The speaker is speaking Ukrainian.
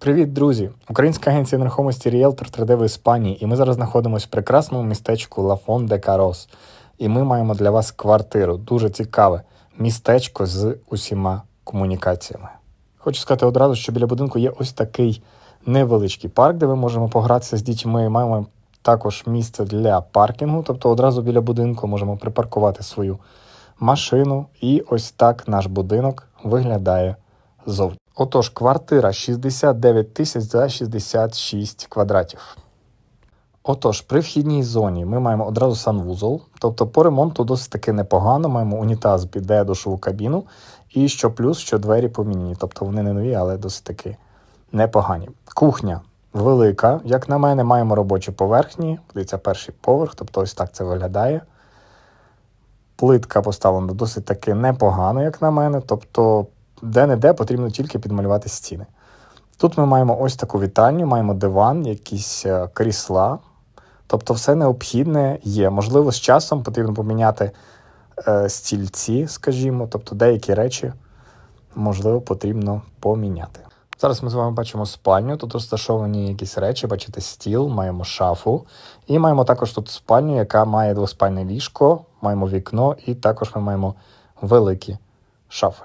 Привіт, друзі! Українська агенція нерухомості Realtor 3D в Іспанії, і ми зараз знаходимося в прекрасному містечку Лафон де Карос. І ми маємо для вас квартиру. Дуже цікаве містечко з усіма комунікаціями. Хочу сказати одразу, що біля будинку є ось такий невеличкий парк, де ми можемо погратися з дітьми. Маємо також місце для паркінгу, тобто одразу біля будинку можемо припаркувати свою машину. І ось так наш будинок виглядає зовні. Отож, квартира 69 тисяч за 66 квадратів. Отож, при вхідній зоні ми маємо одразу санвузол, тобто по ремонту досить таки непогано. Маємо унітаз, біде, душову кабіну, і що плюс, що двері поміняні. Тобто вони не нові, але досить таки непогані. Кухня велика. Як на мене, маємо робочі поверхні. Подивіться, перший поверх, тобто ось так це виглядає. Плитка поставлена досить таки непогано, як на мене. Тобто, де-не-де потрібно тільки підмалювати стіни. Тут ми маємо ось таку вітальню, маємо диван, якісь е, крісла. Тобто, все необхідне є. Можливо, з часом потрібно поміняти е, стільці, скажімо, тобто деякі речі, можливо, потрібно поміняти. Зараз ми з вами бачимо спальню. Тут розташовані якісь речі, бачите, стіл, маємо шафу. І маємо також тут спальню, яка має двоспальне ліжко, маємо вікно, і також ми маємо великі шафи.